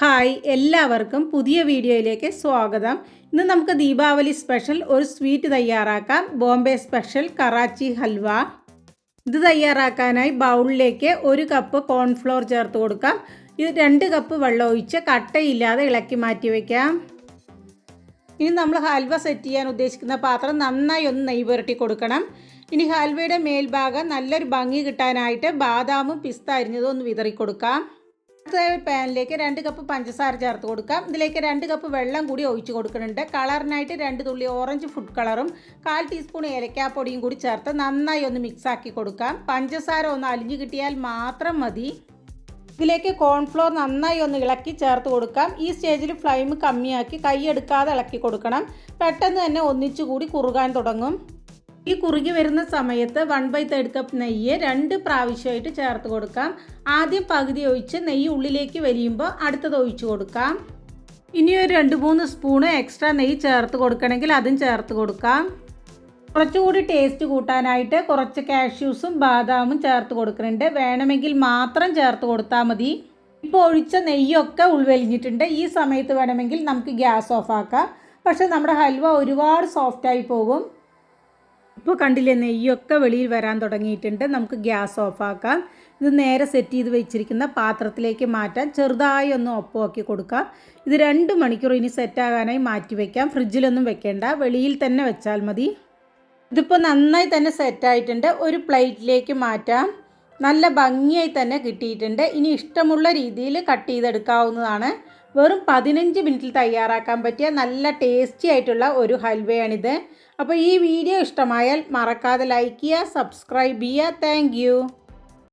Hi എല്ലാവർക്കും പുതിയ വീഡിയോയിലേക്ക് സ്വാഗതം. ഇന്ന് നമുക്ക് ദീപാവലി സ്പെഷ്യൽ ഒരു സ്വീറ്റ് തയ്യാറാക്കാം. ബോംബെ സ്പെഷ്യൽ കറാച്ചി ഹൽവ. ഇത് തയ്യാറാക്കാനായി ബൗളിലേക്ക് ഒരു കപ്പ് കോൺഫ്ലോർ ചേർത്ത് കൊടുക്കാം. ഇത് രണ്ട് കപ്പ് വെള്ളം ഒഴിച്ച് കട്ടയില്ലാതെ ഇളക്കി മാറ്റി വയ്ക്കാം ഇനി നമ്മൾ ഹൽവ സെറ്റ് ചെയ്യാൻ ഉദ്ദേശിക്കുന്ന പാത്രം നന്നായി ഒന്ന് നെയ് പുരട്ടി കൊടുക്കണം. ഇനി ഹൽവയുടെ മേൽഭാഗം നല്ലൊരു ഭംഗി കിട്ടാനായിട്ട് ബാദാമും പിസ്ത അരിഞ്ഞതും ഒന്ന് വിതറി കൊടുക്കാം അടുത്ത പാനിലേക്ക് രണ്ട് കപ്പ് പഞ്ചസാര ചേർത്ത് കൊടുക്കാം. ഇതിലേക്ക് രണ്ട് കപ്പ് വെള്ളം കൂടി ഒഴിച്ച് കൊടുക്കുന്നുണ്ട്. കളറിനായിട്ട് രണ്ട് തുള്ളി ഓറഞ്ച് ഫുഡ് കളറും കാൽ ടീസ്പൂൺ ഏലക്കാപ്പൊടിയും കൂടി ചേർത്ത് നന്നായി ഒന്ന് മിക്സ് ആക്കി കൊടുക്കാം. പഞ്ചസാര ഒന്ന് അലിഞ്ഞു കിട്ടിയാൽ മാത്രം മതി. ഇതിലേക്ക് കോൺഫ്ലോർ നന്നായി ഒന്ന് ഇളക്കി ചേർത്ത് കൊടുക്കാം. ഈ സ്റ്റേജിൽ ഫ്ലെയിം കമ്മിയാക്കി കൈയെടുക്കാതെ ഇളക്കി കൊടുക്കണം. പെട്ടെന്ന് തന്നെ ഒന്നിച്ചു കൂടി കുറുകാൻ തുടങ്ങും. ഈ കുറുകി വരുന്ന സമയത്ത് വൺ ബൈ തേർഡ് കപ്പ് നെയ്യ് രണ്ട് പ്രാവശ്യമായിട്ട് ചേർത്ത് കൊടുക്കാം. ആദ്യം പകുതി ഒഴിച്ച് നെയ്യ് ഉള്ളിലേക്ക് വലിയുമ്പോൾ അടുത്തത് ഒഴിച്ചു കൊടുക്കാം. ഇനി ഒരു രണ്ട് മൂന്ന് സ്പൂണ് എക്സ്ട്രാ നെയ്യ് ചേർത്ത് കൊടുക്കണമെങ്കിൽ അതും ചേർത്ത് കൊടുക്കാം. കുറച്ചുകൂടി ടേസ്റ്റ് കൂട്ടാനായിട്ട് കുറച്ച് കാഷ്യൂസും ബാദാമും ചേർത്ത് കൊടുക്കുന്നുണ്ട്. വേണമെങ്കിൽ മാത്രം ചേർത്ത് കൊടുത്താൽ മതി. ഇപ്പോൾ ഒഴിച്ച നെയ്യൊക്കെ ഉൾവലിഞ്ഞിട്ടുണ്ട്. ഈ സമയത്ത് വേണമെങ്കിൽ നമുക്ക് ഗ്യാസ് ഓഫ് ആക്കാം. പക്ഷേ നമ്മുടെ ഹൽവ ഒരുപാട് സോഫ്റ്റായി പോകും. ഇപ്പോൾ കണ്ടില്ലേ നെയ്യൊക്കെ വെളിയിൽ വരാൻ തുടങ്ങിയിട്ടുണ്ട്. നമുക്ക് ഗ്യാസ് ഓഫാക്കാം. ഇത് നേരെ സെറ്റ് ചെയ്ത് വെച്ചിരിക്കുന്ന പാത്രത്തിലേക്ക് മാറ്റാം. ചെറുതായി ഒന്ന് ഒപ്പമാക്കി കൊടുക്കാം. ഇത് രണ്ട് മണിക്കൂർ ഇനി സെറ്റാകാനായി മാറ്റി വയ്ക്കാം ഫ്രിഡ്ജിലൊന്നും വെക്കേണ്ട. വെളിയിൽ തന്നെ വെച്ചാൽ മതി. ഇതിപ്പോൾ നന്നായി തന്നെ സെറ്റായിട്ടുണ്ട് ഒരു പ്ലേറ്റിലേക്ക് മാറ്റാം. നല്ല ഭംഗിയായി തന്നെ കിട്ടിയിട്ടുണ്ട്. ഇനി ഇഷ്ടമുള്ള രീതിയിൽ കട്ട് ചെയ്തെടുക്കാവുന്നതാണ്. വെറും പതിനഞ്ച് മിനിറ്റിൽ തയ്യാറാക്കാൻ പറ്റിയ നല്ല ടേസ്റ്റി ആയിട്ടുള്ള ഒരു ഹൽവയാണിത് അപ്പോൾ ഈ വീഡിയോ ഇഷ്ടമായാൽ മറക്കാതെ ലൈക്ക് ചെയ്യുക സബ്സ്ക്രൈബ് ചെയ്യുക. താങ്ക്